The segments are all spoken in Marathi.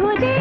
मुझे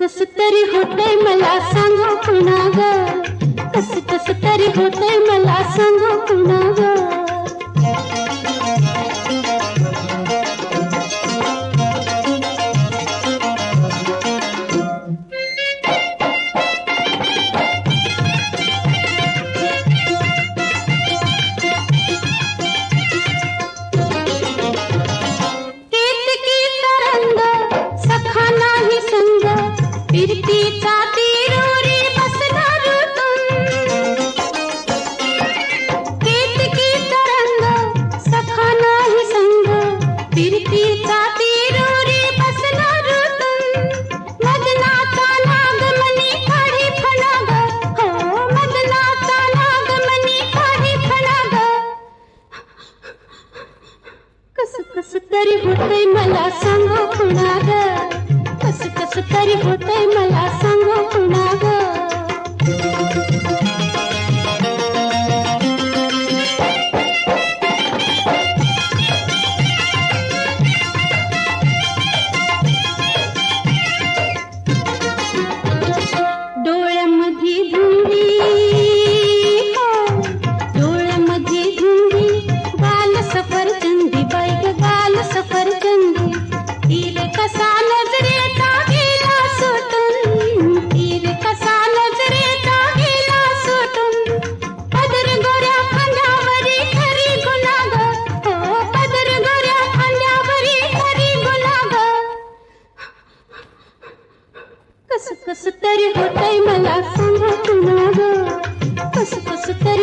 कस तरी होतय मला सांगू पुन्हा ग. कस कस तरी होतय मला सांगू पुन्हा ग.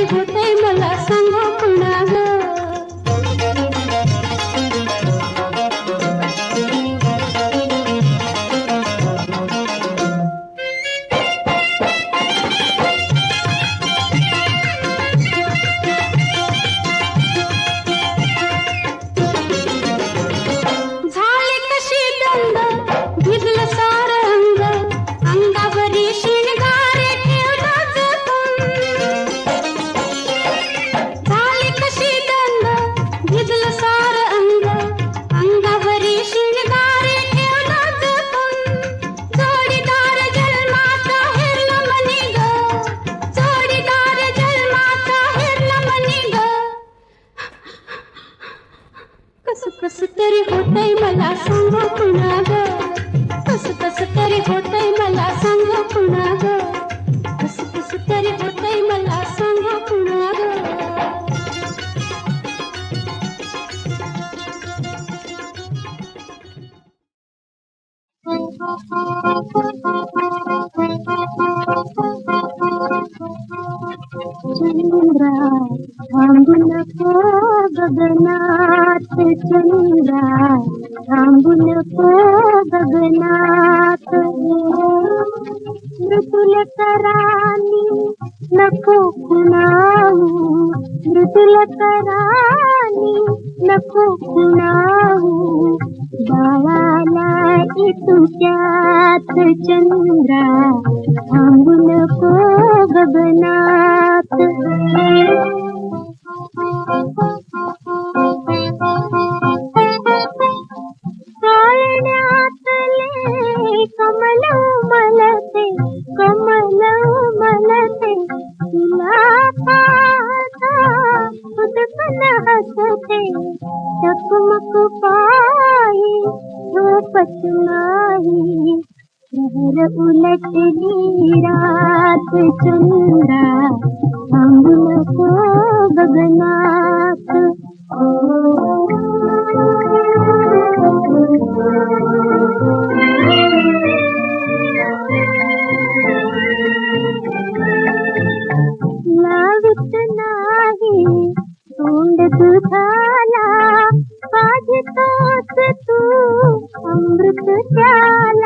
বুঝ संग कुणाग तस तस तरी होत चंद्रा थांबून गगनात माझी तोच तू. अमृत प्याला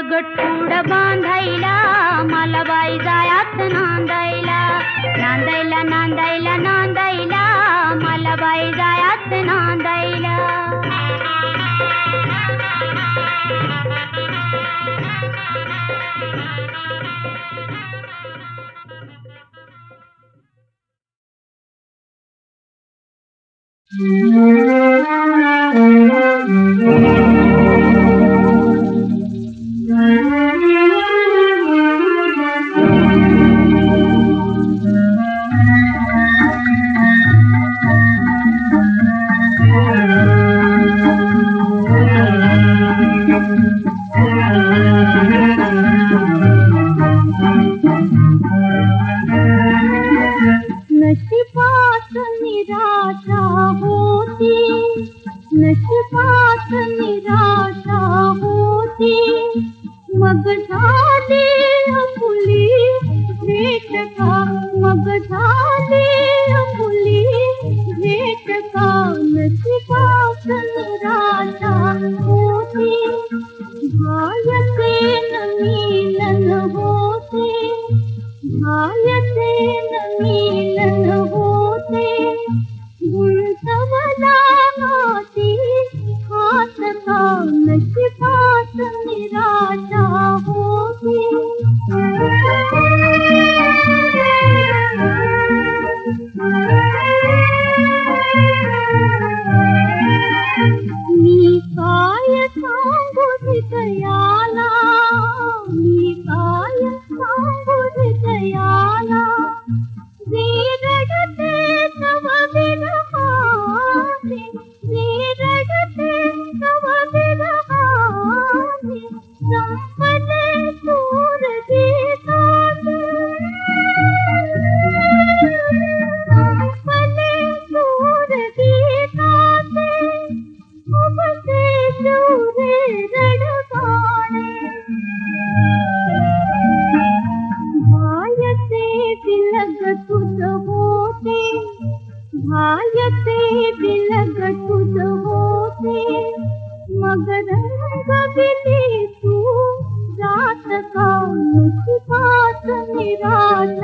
गठूड बांधायला मला बाई जायात नांदायला नांदायला नांदायला नांदायला मला बाई जायात नांदायला Mm-hmm. राधा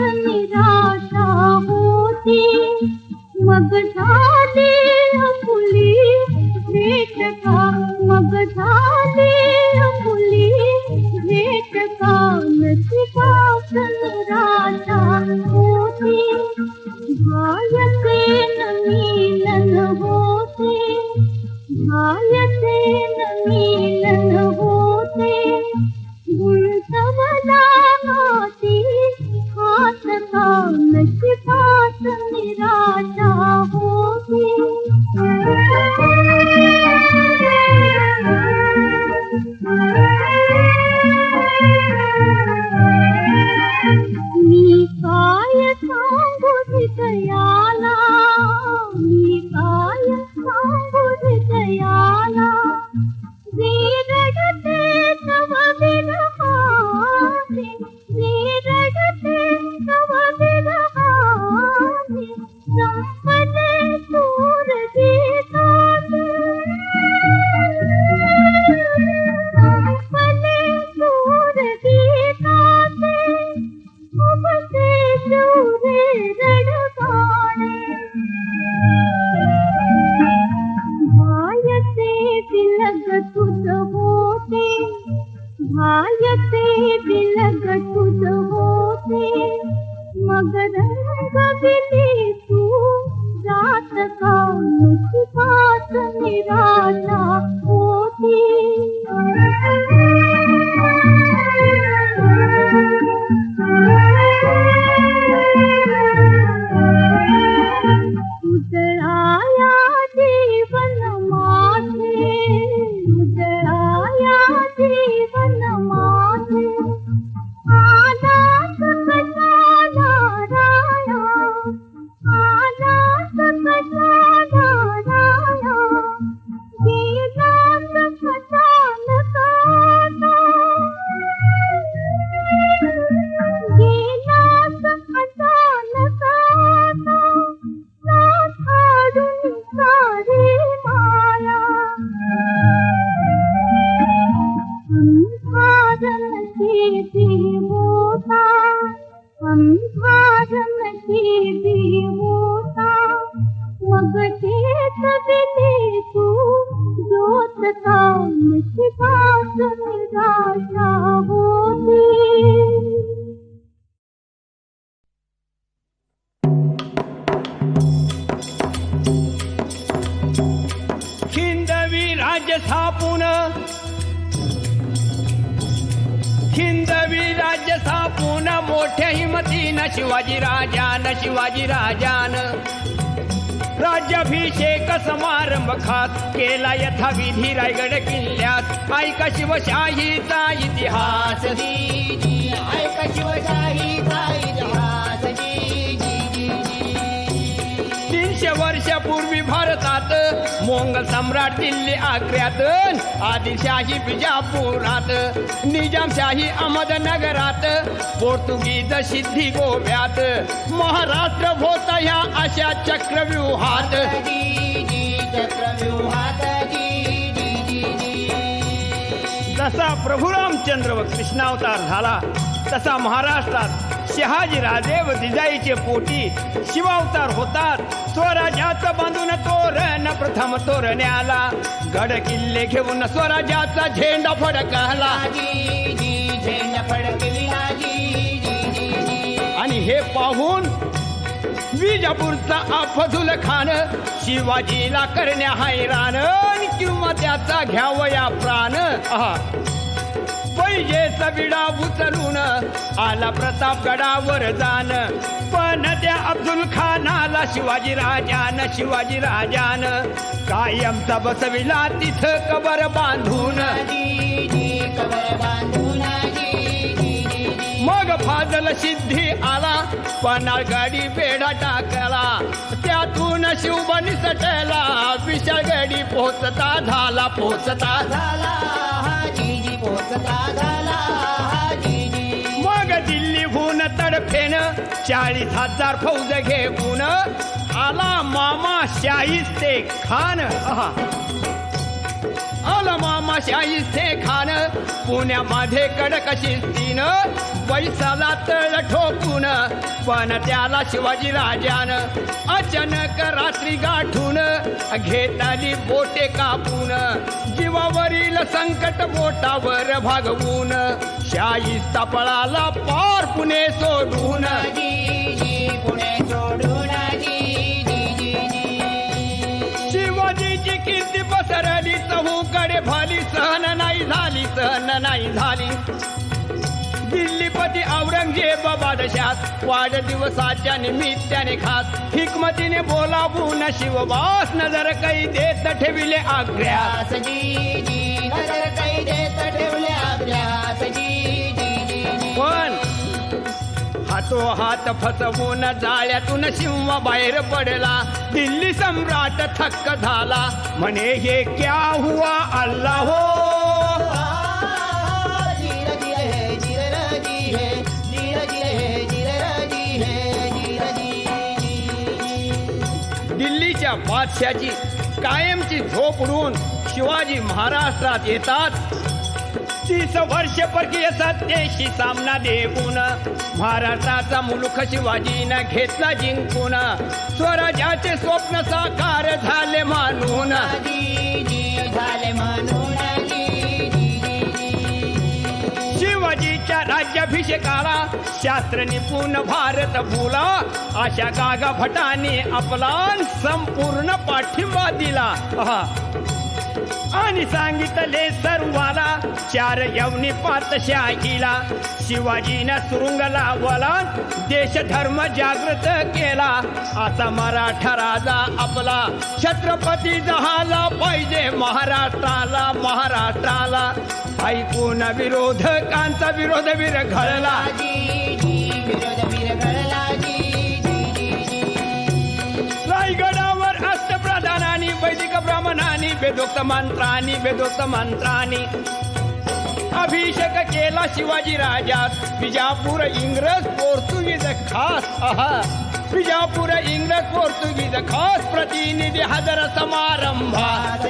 निराशा होती. मग झाली स्थापून. हिंदवी राज्य स्थापून मोठ्या हिमतीनं शिवाजी राजान शिवाजी राजान. राज्याभिषेक समारंभ खास केला यथाविधी रायगड किल्ल्यात. ऐका शिवशाहीचा इतिहास. ऐका शिवशाहीचा इतिहास. तीनशे वर्षापूर्वी मोंगल सम्राट दिल्ली आग्र्यात आदिलशाही बिजापुरात निजामशाही अहमदनगरात पोर्तुगीज सिद्धी गोव्यात महाराष्ट्र होता ह्या अशा चक्रव्यूहात. जसा प्रभू रामचंद्र व कृष्णावतार झाला तसा महाराष्ट्रात शहाजी राजे व जिजाईचे पोटी शिवावतार होतात. स्वराज्याचं बांधून तोरण प्रथम तोरण्याला गड किल्ले घेऊन स्वराज्याचा झेंडा फडकला. आणि हे पाहून विजापूरचा अफजुल खान शिवाजीला करण्या हैराण किंवा त्याचा घ्यावया प्राण. आहा. पैजेचा विडा उचलून आला प्रताप गडावर जाण. पण त्या अब्दुल खानाला शिवाजी राजान शिवाजी राजान कायमचा बसविला तिथं कबर बांधून. मग फाजल सिद्धी आला पन्हाळ गाडी बेडा टाकला. त्यातून शिवबनी सटला विशाळ गाडी पोचता झाला पोचता झाला. मग दिल्लीहून तडफेन चाळीस हजार फौज घेऊन. आला मामा शाहिस्ते खान. आहा. मामा शाहिस्ते खान पुण्यामध्ये कडक शिस्तीन पैसाला तळ ठोकून पण त्याला शिवाजी राजान अचानक रात्री गाठून घेताली बोटे कापून जीवावरील संकट बोटावर भागवून शाही पळाला पार पुणे सोडून पुणे सोडून शिवाजीची कीर्ती पसरली चहू भाली सहन नाही झाली सहन नाही झाली. दिल्लीपती औरंगजेब बादशाह वाढदिवसाच्या निमित्ताने खास. हिकमतीने बोलावून शिवबास नजर काही देत ठेविले आग्र्यास. ध्यास जीजी नजर काही देत ठेवल्या ध्यास जीजी जीजी पण हातो हात फसवून जाळ्यातून सिंह बाहेर पडला. दिल्ली सम्राट थक्क झाला. म्हणे हे क्या हुआ अल्लाह हो? हे दिल्लीच्या बादशाची कायमची झोप उडून शिवाजी महाराष्ट्रात येतात. तीस वर्ष परकीय सत्तेशी सामना देऊन महाराष्ट्राचा मुलुख शिवाजीनं घेतला जिंकून. स्वराज्याचे स्वप्न साकार झाले मानून. झाले मानून शिवाजीच्या राज्याभिषेकाला शास्त्र निपुण भारत बोला अशा गागा भटाने आपला संपूर्ण पाठिंबा दिला. आणि सांगितले सर्वाला चार यवनी पातशाहीला शिवाजीनं सुरुंग लावला देश धर्म जागृत केला. आता मराठा राजा आपला छत्रपती झाला पाहिजे महाराष्ट्राला महाराष्ट्राला. ऐकून विरोधकांचा विरोध विरघळला. विरोध विरघळला वेदोक्त मंत्रानी वेदोक्त मंत्रानी अभिषेक केला शिवाजी राजास. विजापूर इंग्रज पोर्तुगीज खास आहा विजापूर इंग्रज पोर्तुगीज खास प्रतिनिधी हजर समारंभात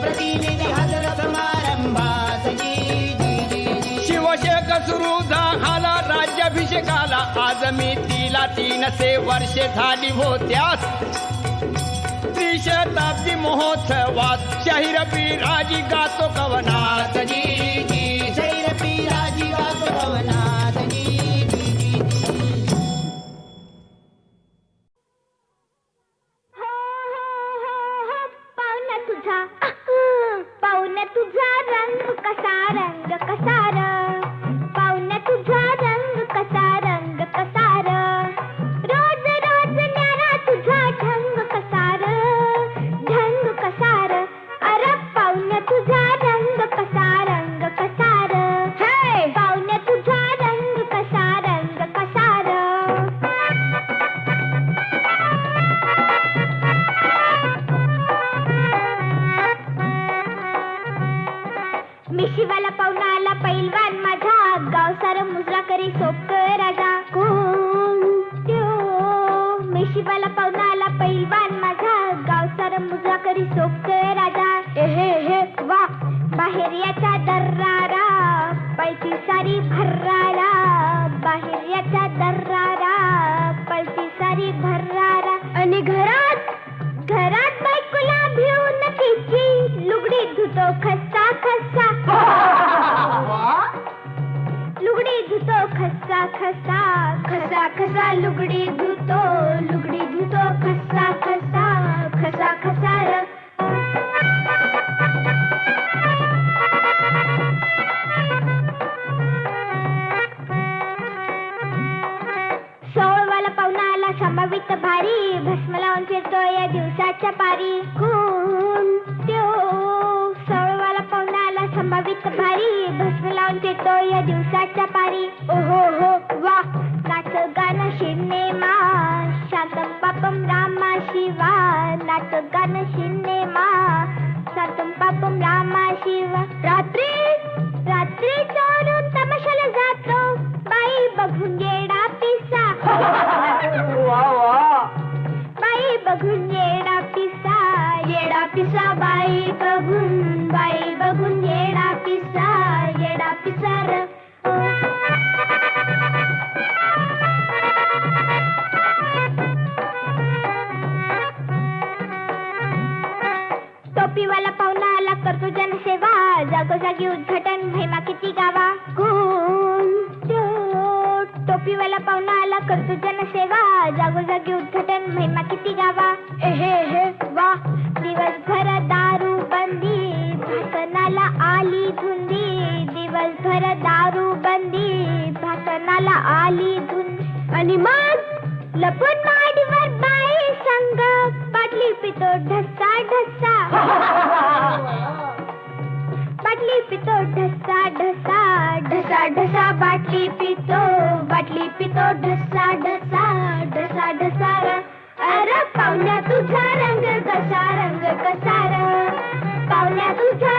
प्रतिनिधी हजर समारंभात जीजी शिवशेक सुरू झाला राज्याभिषेकाला. आज मी तिला तीनशे वर्षे झाली होत्यास. शताब्दी महोत्सवात शाहीर राजी गातो कवनात जी शैर राजी गातो कवनाथ या पारी कोण त्यो सळवाला पाहुणाला संभावित भारी. भस्म लावून देतो या दिवसाच्या पारी. ओहो हो वा. नाच गाणं शिरणे मा. शांतम पापम रामा शिवा. नाच गाणं शिरणे मा. शांतम पापम रामा शिवा. रात्री रात्री चोरून तमाशाला जातो. बाई बघून येडा पिसा. टोपीवाला पाहुणा आला करतो जनसेवा. जागोजागी उद्घाटन भैमा किती गावा. कोण टोपीवाला पाहुणा आला करतो जनसेवा. जागोजागी उद्घाटन भैमा किती गावा. हे हे वा. दिवसभर दारू बंदी. भाषणाला आली धुंदी. दिवसभर दारू बंदी. भाषणाला आली धुंदी. आणि मग लपून माडीवर बाई संग बाटली पितो ढस्सा ढस्सा बाटली पितो ढस्सा ढस्सा ढसा ढसा बाटली पितो बाटली पितो ढस्सा ढस्सा ढसा ढसा अरे पाहुण्या तुझा रंग कसा रंग कसा र पाहुण्या तुझा